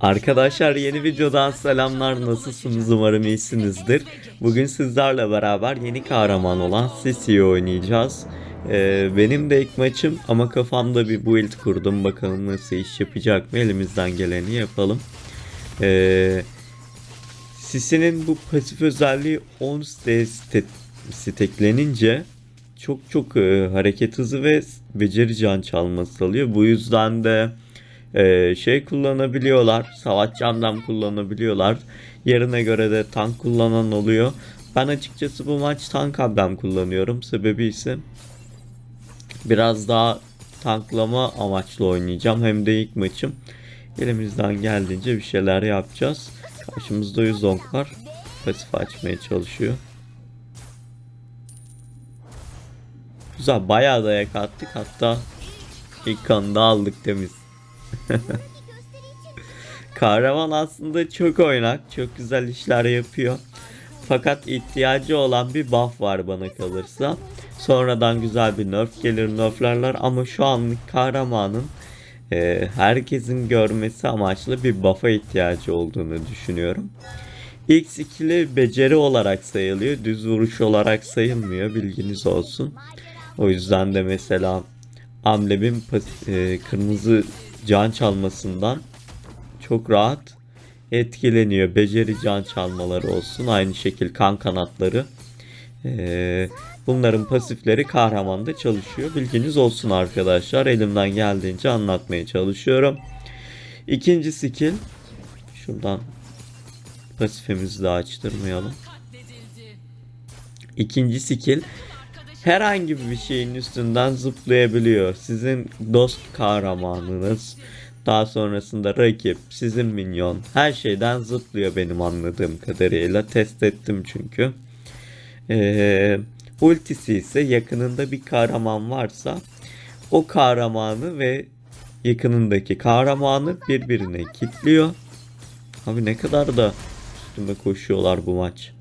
Arkadaşlar yeni videodan selamlar nasılsınız umarım iyisinizdir. Bugün sizlerle beraber yeni kahraman olan Sisi'yi oynayacağız. Ee, benim de ilk maçım ama kafamda bir build kurdum bakalım nasıl iş yapacak mı elimizden geleni yapalım. Ee, Sisi'nin bu pasif özelliği 10 stek steklenince çok çok e, hareket hızı ve beceri can çalması alıyor. Bu yüzden de e, şey kullanabiliyorlar. Savaş camdan kullanabiliyorlar. Yerine göre de tank kullanan oluyor. Ben açıkçası bu maç tank ablam kullanıyorum. Sebebi ise biraz daha tanklama amaçlı oynayacağım. Hem de ilk maçım. Elimizden geldiğince bir şeyler yapacağız. Karşımızda Yuzong var. Pasif açmaya çalışıyor. Güzel bayağı dayak attık. Hatta ilk kanı da aldık temiz. Kahraman aslında çok oynak, çok güzel işler yapıyor. Fakat ihtiyacı olan bir buff var bana kalırsa. Sonradan güzel bir nerf gelir nerflerler ama şu anlık kahramanın e, herkesin görmesi amaçlı bir buff'a ihtiyacı olduğunu düşünüyorum. İlk skill'i beceri olarak sayılıyor. Düz vuruş olarak sayılmıyor. Bilginiz olsun. O yüzden de mesela amblemin e, kırmızı can çalmasından çok rahat etkileniyor. Beceri can çalmaları olsun. Aynı şekil kan kanatları. Ee, bunların pasifleri kahramanda çalışıyor. Bilginiz olsun arkadaşlar. Elimden geldiğince anlatmaya çalışıyorum. İkinci skill. Şuradan pasifimizi de açtırmayalım. İkinci skill herhangi bir şeyin üstünden zıplayabiliyor. Sizin dost kahramanınız, daha sonrasında rakip, sizin minyon, her şeyden zıplıyor benim anladığım kadarıyla. Test ettim çünkü. Ee, ultisi ise yakınında bir kahraman varsa o kahramanı ve yakınındaki kahramanı birbirine kilitliyor. Abi ne kadar da üstüme koşuyorlar bu maç.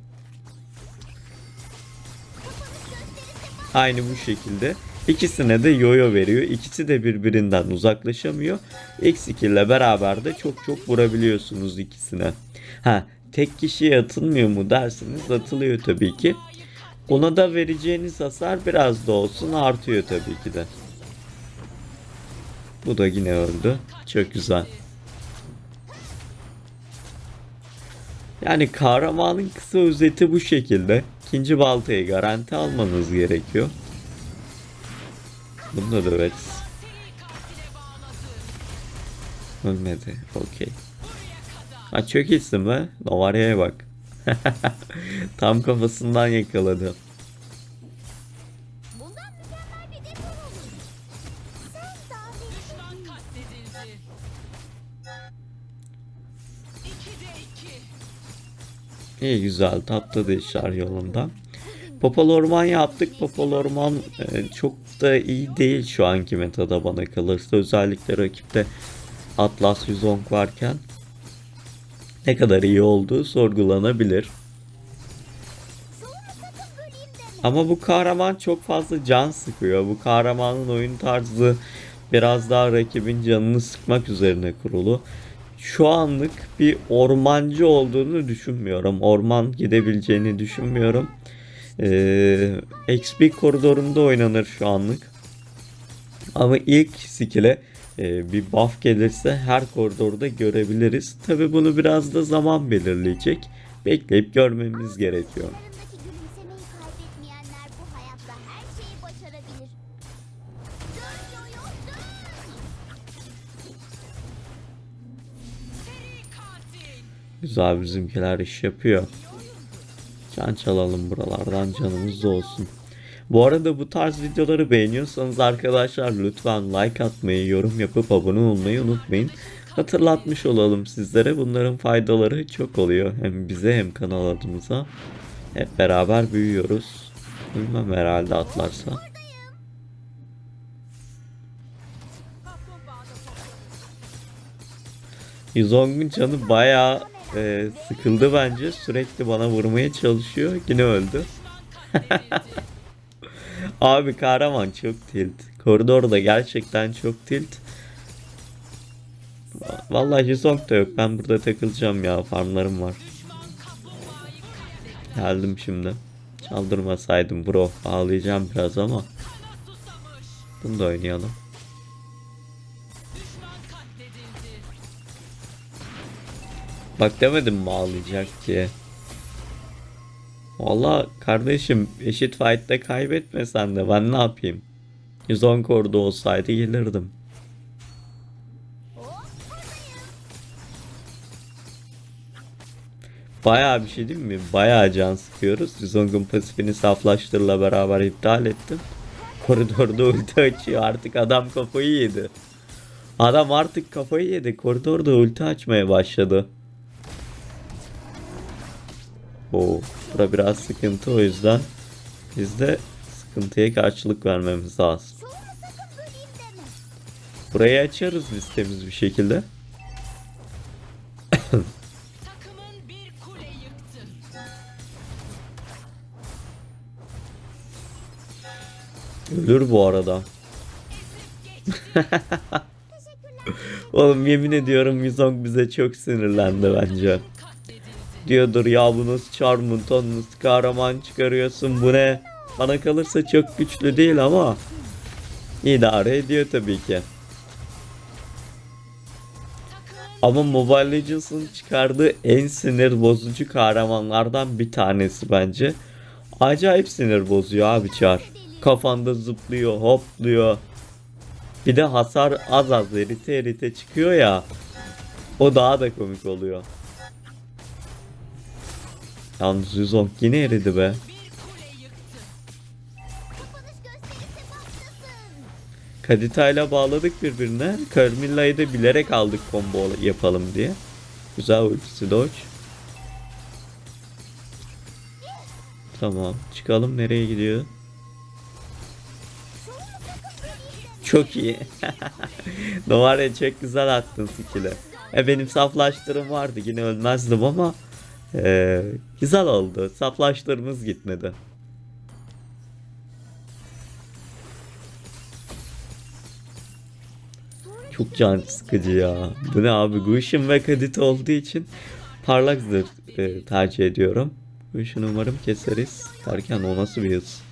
Aynı bu şekilde. İkisine de yoyo veriyor. İkisi de birbirinden uzaklaşamıyor. X ile beraber de çok çok vurabiliyorsunuz ikisine. Ha tek kişiye atılmıyor mu derseniz atılıyor tabii ki. Ona da vereceğiniz hasar biraz da olsun artıyor tabii ki de. Bu da yine öldü. Çok güzel. Yani kahramanın kısa özeti bu şekilde. İkinci baltayı garanti almanız gerekiyor. Bunu da döveriz. Ölmedi. Okey. Ha iyisin be. Novarya'ya bak. Tam kafasından yakaladı. İyi güzel tatlı işler yolunda. Popol Orman yaptık. Popol Orman e, çok da iyi değil şu anki metada bana kalırsa. Özellikle rakipte Atlas Yuzong varken ne kadar iyi olduğu sorgulanabilir. Ama bu kahraman çok fazla can sıkıyor. Bu kahramanın oyun tarzı biraz daha rakibin canını sıkmak üzerine kurulu. Şu anlık bir ormancı olduğunu düşünmüyorum. Orman gidebileceğini düşünmüyorum. Ee, XP koridorunda oynanır şu anlık. Ama ilk skill'e e, bir buff gelirse her koridorda görebiliriz. Tabi bunu biraz da zaman belirleyecek. Bekleyip görmemiz gerekiyor. Güzel bizimkiler iş yapıyor. Can çalalım buralardan canımız da olsun. Bu arada bu tarz videoları beğeniyorsanız arkadaşlar lütfen like atmayı, yorum yapıp abone olmayı unutmayın. Hatırlatmış olalım sizlere bunların faydaları çok oluyor. Hem bize hem kanal adımıza. Hep beraber büyüyoruz. Bilmem herhalde atlarsa. Yuzong'un canı bayağı e, sıkıldı bence. Sürekli bana vurmaya çalışıyor. Yine öldü. Abi kahraman çok tilt. Koridorda gerçekten çok tilt. Vallahi Yuzong da yok. Ben burada takılacağım ya. Farmlarım var. Geldim şimdi. Çaldırmasaydım bro. Ağlayacağım biraz ama. Bunu da oynayalım. Bak demedim mi ağlayacak diye. Valla kardeşim eşit fight'te kaybetmesen de ben ne yapayım? 110 korda olsaydı gelirdim. Bayağı bir şey değil mi? Bayağı can sıkıyoruz. Yuzong'un pasifini saflaştırla beraber iptal ettim. Koridorda ulti açıyor. Artık adam kafayı yedi. Adam artık kafayı yedi. Koridorda ulti açmaya başladı. Oo, bura biraz sıkıntı o yüzden biz de sıkıntıya karşılık vermemiz lazım. Burayı açarız biz temiz bir şekilde. Ölür bu arada. Oğlum yemin ediyorum Yuzong bize çok sinirlendi bence. Diyordur ya bu nasıl Charmington nasıl kahraman çıkarıyorsun bu ne? Bana kalırsa çok güçlü değil ama idare ediyor tabii ki. Ama Mobile Legends'ın çıkardığı en sinir bozucu kahramanlardan bir tanesi bence. Acayip sinir bozuyor abi Char. Kafanda zıplıyor, hopluyor. Bir de hasar az az erite erite çıkıyor ya. O daha da komik oluyor. Yalnız Yuzong yine eridi be. Kadita ile bağladık birbirine. Carmilla'yı da bilerek aldık combo yapalım diye. Güzel ultisi dodge. Tamam. Çıkalım nereye gidiyor? Çok iyi. no var ya çok güzel attın skill'i. E benim saflaştırım vardı yine ölmezdim ama e, güzel oldu. Saflaştırımız gitmedi. Çok can sıkıcı ya. Bu ne abi? Gush'un ve Kadit olduğu için parlak zırh e, tercih ediyorum. Gush'un umarım keseriz. Derken o nasıl bir hız?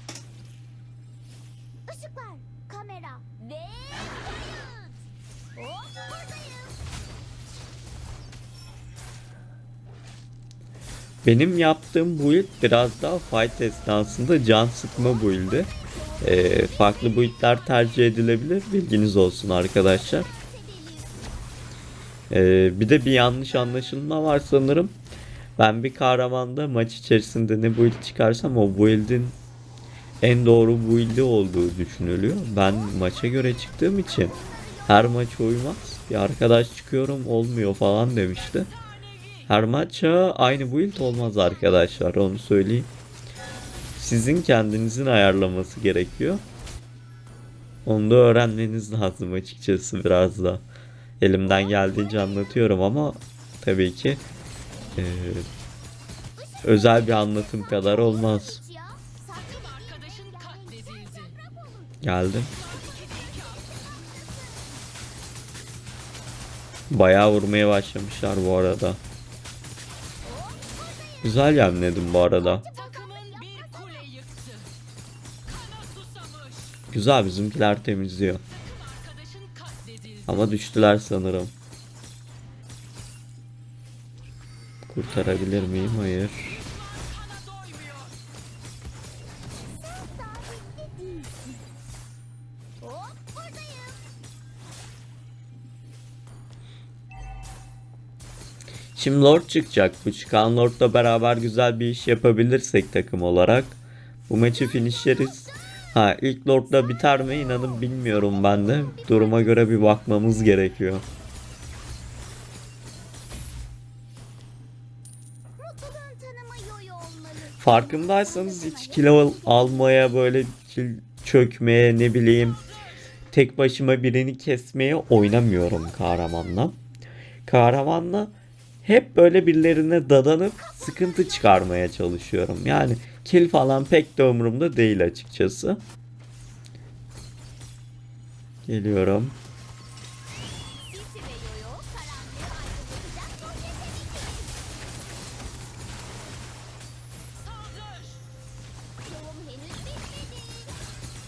Benim yaptığım build biraz daha fight esnasında can sıkma build'i. E, farklı build'ler tercih edilebilir. Bilginiz olsun arkadaşlar. E, bir de bir yanlış anlaşılma var sanırım. Ben bir kahramanda maç içerisinde ne build çıkarsam o build'in en doğru build'i olduğu düşünülüyor. Ben maça göre çıktığım için her maç uymaz. Bir arkadaş çıkıyorum olmuyor falan demişti. Her maça aynı build olmaz arkadaşlar onu söyleyeyim. Sizin kendinizin ayarlaması gerekiyor. Onu da öğrenmeniz lazım açıkçası biraz da. Elimden geldiğince anlatıyorum ama tabii ki eee, özel bir anlatım kadar olmaz. Geldim. Bayağı vurmaya başlamışlar bu arada. Güzel yemledim bu arada. Güzel bizimkiler temizliyor. Ama düştüler sanırım. Kurtarabilir miyim? Hayır. Şimdi Lord çıkacak. Bu çıkan Lord'la beraber güzel bir iş yapabilirsek takım olarak bu maçı finishleriz. Ha ilk Lord'la biter mi inanın bilmiyorum ben de. Duruma göre bir bakmamız gerekiyor. Farkındaysanız hiç kill al- almaya böyle çökmeye ne bileyim tek başıma birini kesmeye oynamıyorum kahramanla. Kahramanla hep böyle birilerine dadanıp sıkıntı çıkarmaya çalışıyorum. Yani kill falan pek de umurumda değil açıkçası. Geliyorum.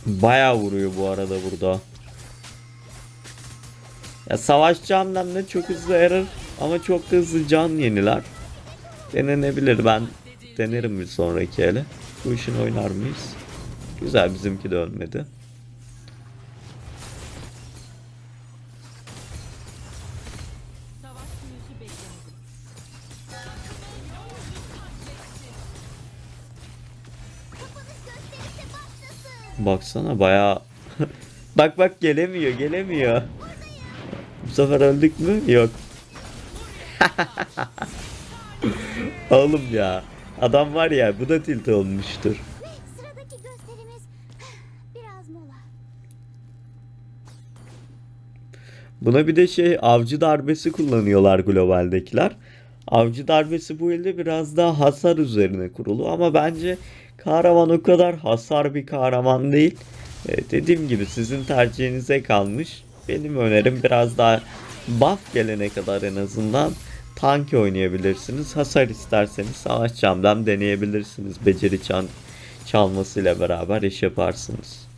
Baya vuruyor bu arada burada. Ya savaşçı hamlemle çok hızlı error ama çok da hızlı can yeniler. Denenebilir ben denerim bir sonraki ele. Bu işin oynar mıyız? Güzel bizimki de ölmedi. Baksana bayağı... bak bak gelemiyor gelemiyor. Bu sefer öldük mü? Yok. Oğlum ya. Adam var ya bu da tilt olmuştur. Ve sıradaki gösterimiz biraz mola. Buna bir de şey avcı darbesi kullanıyorlar globaldekiler. Avcı darbesi bu elde biraz daha hasar üzerine kurulu ama bence kahraman o kadar hasar bir kahraman değil. Ee, dediğim gibi sizin tercihinize kalmış. Benim önerim biraz daha buff gelene kadar en azından tank oynayabilirsiniz. Hasar isterseniz savaş camdan deneyebilirsiniz. Beceri çan çalmasıyla beraber iş yaparsınız.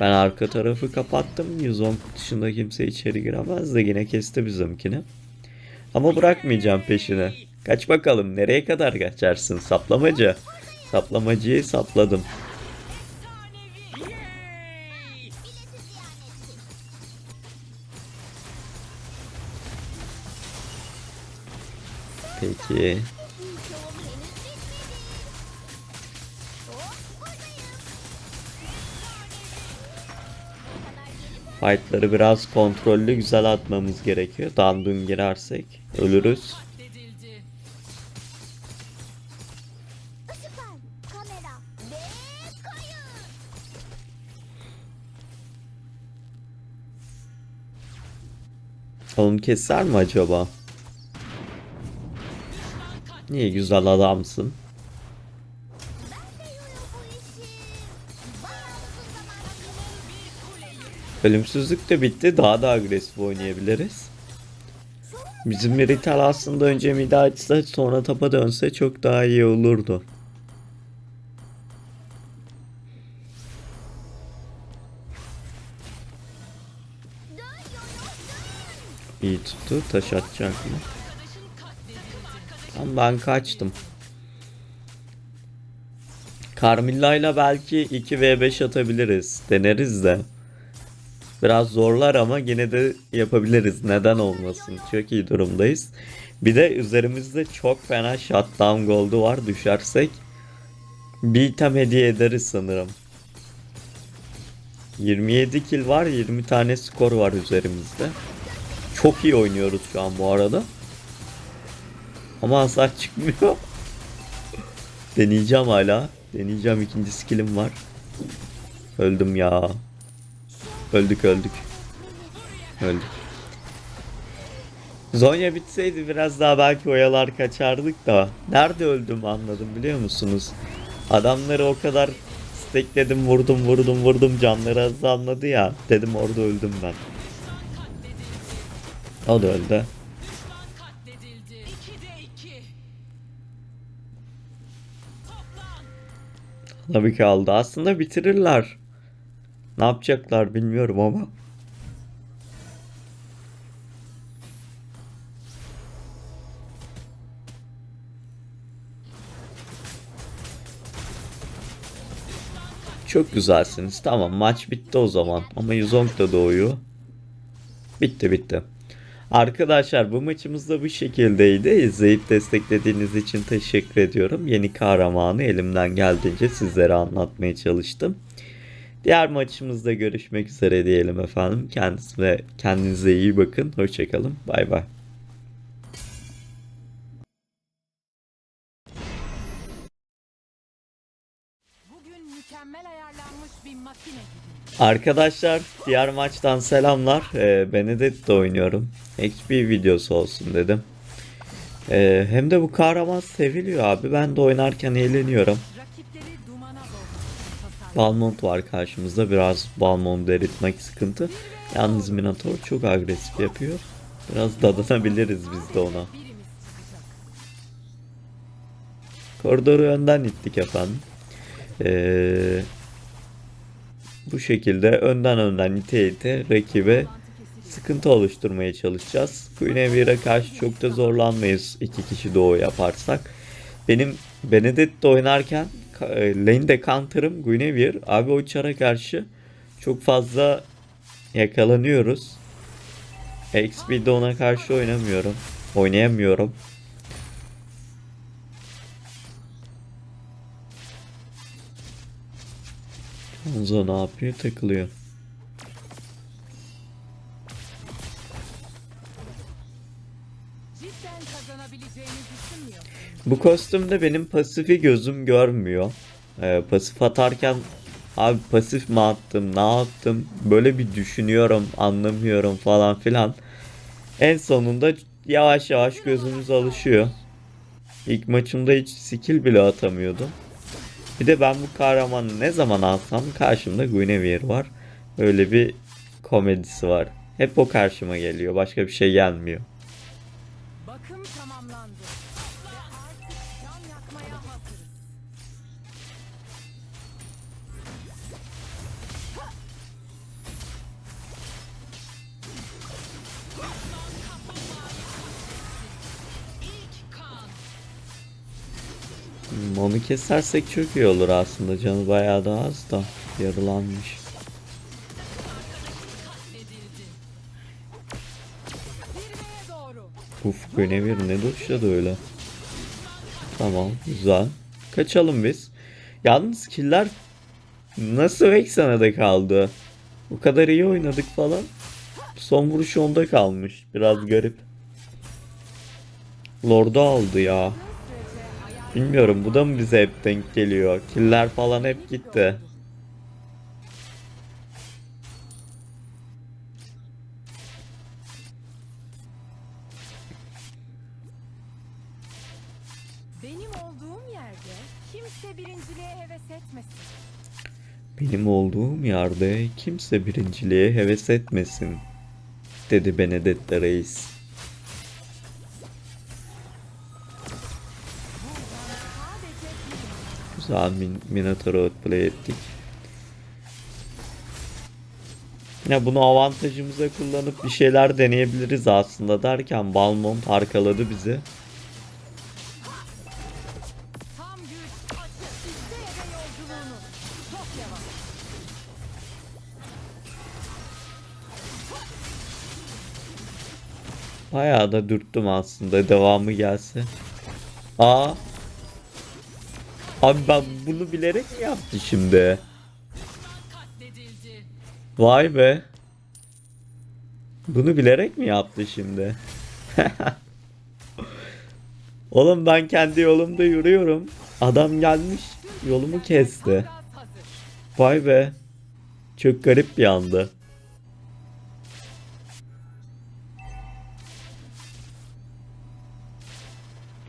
Ben arka tarafı kapattım. 110 dışında kimse içeri giremez de yine kesti bizimkini. Ama bırakmayacağım peşine. Kaç bakalım nereye kadar kaçarsın saplamacı. Saplamacıyı sapladım. Peki. Fightları biraz kontrollü güzel atmamız gerekiyor. Dandun girersek ölürüz. Onu keser mi acaba? Niye güzel adamsın? Ölümsüzlük de bitti. Daha da agresif oynayabiliriz. Bizim Merital aslında önce mide açsa sonra tapa dönse çok daha iyi olurdu. İyi tuttu. Taş atacak mı? Tamam ben kaçtım. Carmilla ile belki 2v5 atabiliriz. Deneriz de. Biraz zorlar ama yine de yapabiliriz. Neden olmasın? Çok iyi durumdayız. Bir de üzerimizde çok fena shutdown gold'u var. Düşersek bir item hediye ederiz sanırım. 27 kill var. 20 tane skor var üzerimizde. Çok iyi oynuyoruz şu an bu arada. Ama hasar çıkmıyor. Deneyeceğim hala. Deneyeceğim ikinci skillim var. Öldüm ya. Öldük öldük. Öldük. Zonya bitseydi biraz daha belki oyalar kaçardık da. Nerede öldüm anladım biliyor musunuz? Adamları o kadar stekledim vurdum vurdum vurdum canları azalmadı ya. Dedim orada öldüm ben. O öldü. Düşman katledildi. 2'de 2. Toplan. Tabii ki aldı. Aslında bitirirler. Ne yapacaklar bilmiyorum ama. Çok güzelsiniz. Tamam maç bitti o zaman. Ama Yuzong da doğuyor. Bitti bitti. Arkadaşlar bu maçımız da bu şekildeydi. İzleyip desteklediğiniz için teşekkür ediyorum. Yeni kahramanı elimden geldiğince sizlere anlatmaya çalıştım. Diğer maçımızda görüşmek üzere diyelim efendim. Kendinize, kendinize iyi bakın. Hoşçakalın. Bay bay. Arkadaşlar diğer maçtan selamlar. Ee, Benedetta oynuyorum. XP videosu olsun dedim. Ee, hem de bu kahraman seviliyor abi. Ben de oynarken eğleniyorum. Balmont var karşımızda. Biraz Balmont eritmek sıkıntı. Yalnız Minotaur çok agresif yapıyor. Biraz dadanabiliriz biz de ona. Koridoru önden ittik efendim. Ee, bu şekilde önden önden ite ite rakibe sıkıntı oluşturmaya çalışacağız. Guinevere'e karşı çok da zorlanmayız iki kişi doğu yaparsak. Benim Benedetta oynarken e, lane'de counter'ım Guinevere. Abi o çara karşı çok fazla yakalanıyoruz. XP'de ona karşı oynamıyorum. Oynayamıyorum. Hanzo ne yapıyor? Takılıyor. Bu kostümde benim pasifi gözüm görmüyor. Ee, pasif atarken abi pasif mi attım ne yaptım böyle bir düşünüyorum anlamıyorum falan filan. En sonunda yavaş yavaş gözümüz alışıyor. İlk maçımda hiç skill bile atamıyordum. Bir de ben bu kahramanı ne zaman alsam karşımda Guinevere var. Öyle bir komedisi var. Hep o karşıma geliyor. Başka bir şey gelmiyor. Onu kesersek çok iyi olur aslında. Canı bayağı da az da doğru. Uf Guinevere ne duşladı öyle. Tamam güzel. Kaçalım biz. Yalnız killer nasıl Vexena'da kaldı? Bu kadar iyi oynadık falan. Son vuruş onda kalmış. Biraz garip. Lord'u aldı ya. Bilmiyorum bu da mı bize hep denk geliyor? Killer falan hep gitti. Benim olduğum yerde kimse birinciliğe heves etmesin. Benim olduğum yerde kimse birinciliğe heves etmesin. Dedi Benedetta Reis. Güzel min Minotaur outplay ettik. Ya bunu avantajımıza kullanıp bir şeyler deneyebiliriz aslında derken Balmont arkaladı bizi. Bayağı da dürttüm aslında devamı gelse. Aa. Abi ben bunu bilerek mi yaptı şimdi? Vay be. Bunu bilerek mi yaptı şimdi? Oğlum ben kendi yolumda yürüyorum. Adam gelmiş yolumu kesti. Vay be. Çok garip bir andı.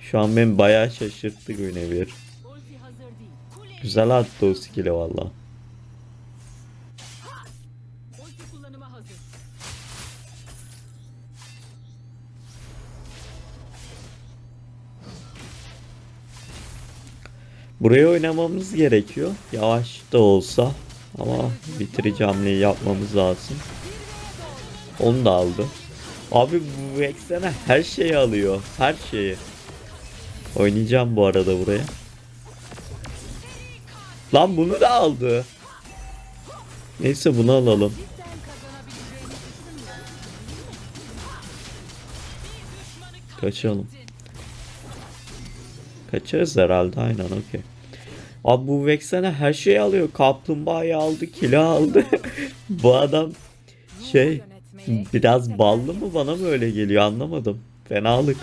Şu an beni bayağı şaşırttı Guinevere. Güzel attı o skill'i valla. Buraya oynamamız gerekiyor. Yavaş da olsa. Ama bitirici hamleyi yapmamız lazım. Onu da aldı. Abi bu Vexen'e her şeyi alıyor. Her şeyi. Oynayacağım bu arada buraya. Lan bunu da aldı. Neyse bunu alalım. Kaçalım. Kaçarız herhalde aynen okey. Abi bu Vexen'e her şeyi alıyor. Kaplumbağayı aldı, kilo aldı. bu adam şey biraz ballı mı bana mı öyle geliyor anlamadım. Fenalık.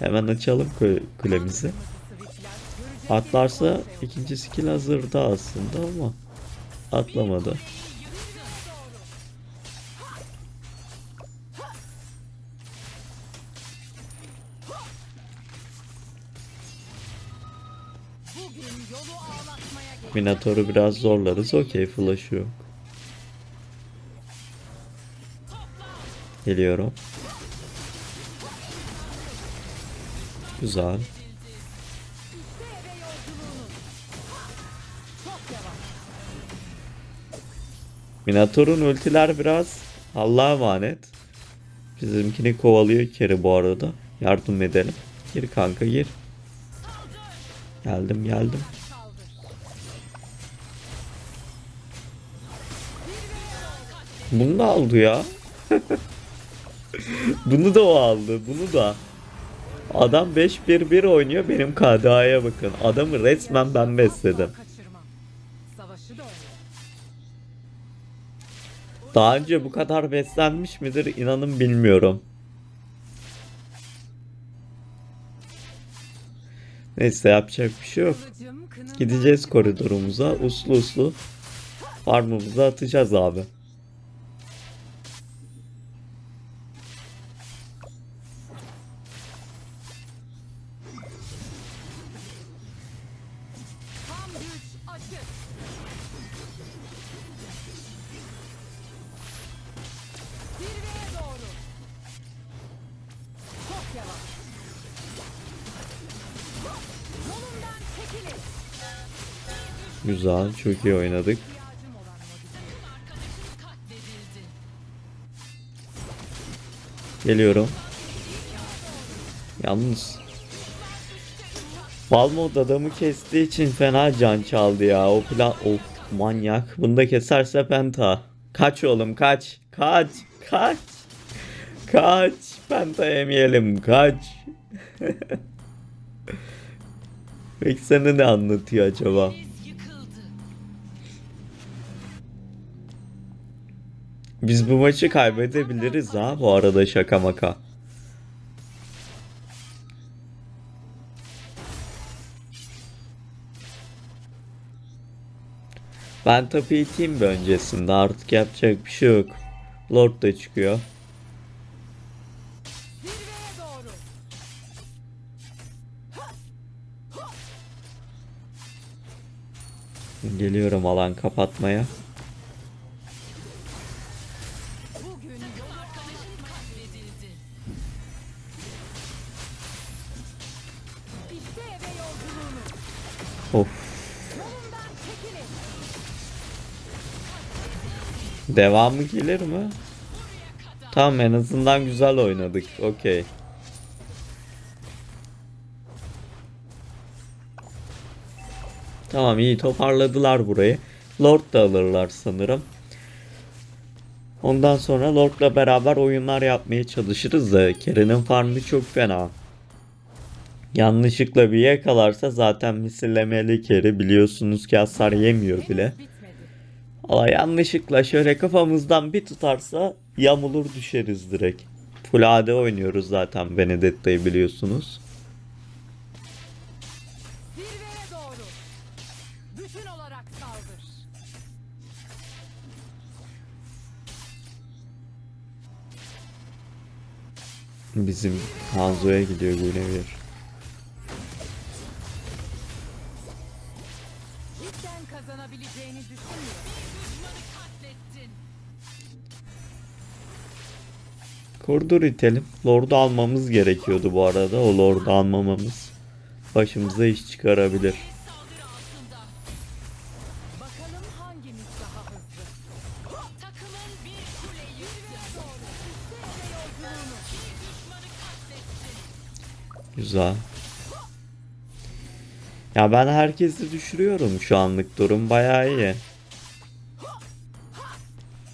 Hemen açalım kule- kulemizi. Atlarsa ikinci skill hazırda aslında ama atlamadı. Minator'u biraz zorlarız. Okey flash'ı yok. Geliyorum. Güzel. Minator'un ultiler biraz Allah'a emanet. Bizimkini kovalıyor Keri bu arada. Yardım edelim. Gir kanka gir. Geldim geldim. Bunu da aldı ya. bunu da o aldı. Bunu da. Adam 5-1-1 oynuyor. Benim KDA'ya bakın. Adamı resmen ben besledim. Daha önce bu kadar beslenmiş midir inanın bilmiyorum. Neyse yapacak bir şey yok. Gideceğiz koridorumuza. Uslu uslu farmımızı atacağız abi. Zirveye doğru. Çok yavaş. Yolumdan çekilin. Güzel, çok iyi oynadık. Geliyorum. Yalnız Balmod adamı kestiği için fena can çaldı ya. O plan of manyak. Bunu da keserse penta. Kaç oğlum kaç. Kaç. Kaç. Kaç. Penta yemeyelim. Kaç. Vexen'e ne anlatıyor acaba? Biz bu maçı kaybedebiliriz ha bu arada şaka maka. Ben tapu iteyim bir öncesinde artık yapacak bir şey yok. Lord da çıkıyor. Geliyorum alan kapatmaya. Of. Devamı gelir mi? Tamam en azından güzel oynadık. Okey. Tamam iyi toparladılar burayı. Lord da alırlar sanırım. Ondan sonra Lord'la beraber oyunlar yapmaya çalışırız da Keren'in farmı çok fena. Yanlışlıkla bir yakalarsa zaten misillemeli Keri biliyorsunuz ki hasar yemiyor bile. Ama yanlışlıkla şöyle kafamızdan bir tutarsa yamulur düşeriz direkt. Full AD oynuyoruz zaten Benedetta'yı biliyorsunuz. Zirveye doğru. Bütün olarak saldır. Bizim Hanzo'ya gidiyor Guinevere. Kazanabileceğini düşünmüyorum. Koridor itelim. Lord'u almamız gerekiyordu bu arada. O Lord'u almamamız başımıza iş çıkarabilir. Güzel. Ya ben herkesi düşürüyorum şu anlık durum bayağı iyi.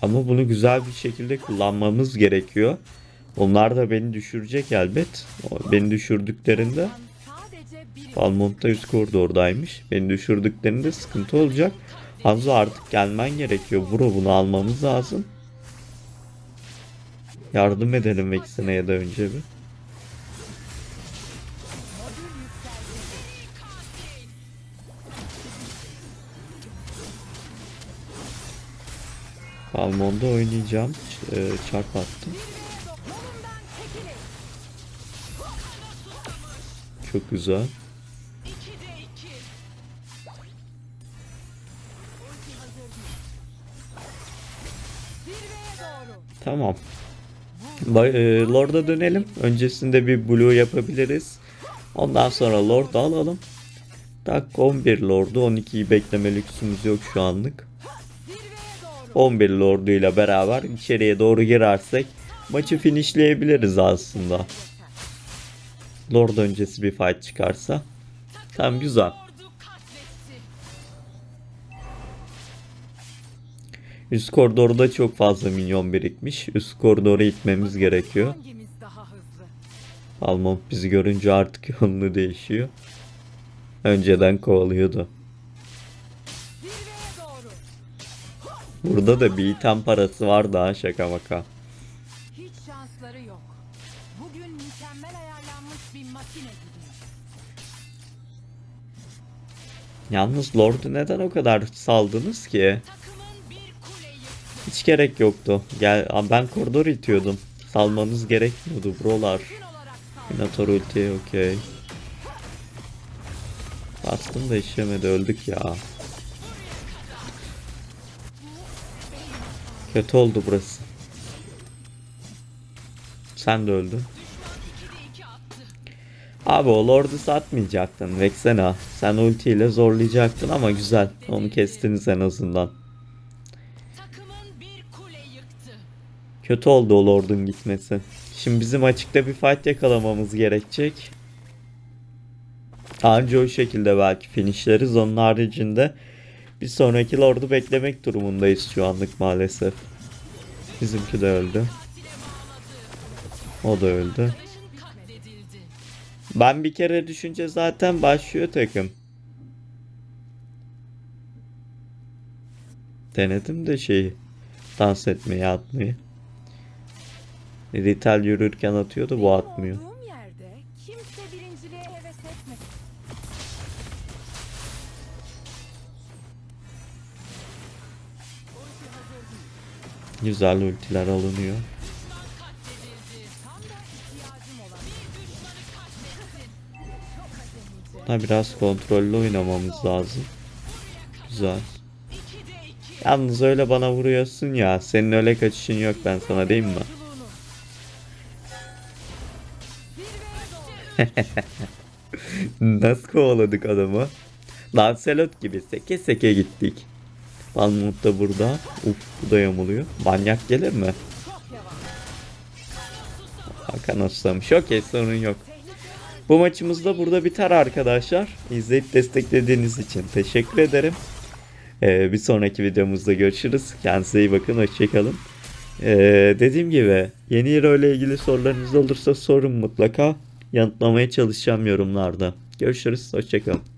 Ama bunu güzel bir şekilde kullanmamız gerekiyor. Onlar da beni düşürecek elbet. Beni düşürdüklerinde da üst koridordaymış. Beni düşürdüklerinde sıkıntı olacak. Hanzo artık gelmen gerekiyor. Bro bunu almamız lazım. Yardım edelim Vexen'e da önce bir. Balmont'da oynayacağım. E, çarp attım. Çok güzel. Tamam. E, Lord'a dönelim. Öncesinde bir blue yapabiliriz. Ondan sonra Lord'u alalım. Tak 11 Lord'u 12'yi bekleme lüksümüz yok şu anlık. 11 Lord'u ile beraber içeriye doğru girersek maçı finishleyebiliriz aslında. Lord öncesi bir fight çıkarsa. Tamam güzel. Üst koridorda çok fazla minyon birikmiş. Üst koridora itmemiz gerekiyor. Almont bizi görünce artık yolunu değişiyor. Önceden kovalıyordu. Burada da bir item parası var daha şaka maka. Yalnız Lord'u neden o kadar saldınız ki? Hiç gerek yoktu. Gel ben koridor itiyordum. Salmanız gerekmiyordu brolar. Minotaur ulti okey. Bastım da işlemedi öldük ya. Kötü oldu burası. Sen de öldün. Abi o Lord'u satmayacaktın Vexena. Sen ultiyle zorlayacaktın ama güzel. Onu kestiniz en azından. Kötü oldu o Lord'un gitmesi. Şimdi bizim açıkta bir fight yakalamamız gerekecek. Anca o şekilde belki finishleriz. Onun haricinde bir sonraki Lord'u beklemek durumundayız şu anlık maalesef. Bizimki de öldü. O da öldü. Ben bir kere düşünce zaten başlıyor takım. Denedim de şeyi dans etmeyi atmayı. Rital yürürken atıyordu bu atmıyor. Güzel ultiler alınıyor. Ha biraz kontrollü oynamamız lazım. Güzel. Yalnız öyle bana vuruyorsun ya. Senin öyle kaçışın yok ben sana diyeyim mi? Nasıl kovaladık adamı? Lancelot gibi seke seke gittik. Balmont da burada. Uf bu da yamuluyor. Manyak gelir mi? Hakan ustamış. Okey sorun yok. Bu maçımız da burada biter arkadaşlar. İzleyip desteklediğiniz için teşekkür ederim. Ee, bir sonraki videomuzda görüşürüz. Kendinize iyi bakın. Hoşçakalın. Ee, dediğim gibi yeni hero ile ilgili sorularınız olursa sorun mutlaka. Yanıtlamaya çalışacağım yorumlarda. Görüşürüz. Hoşçakalın.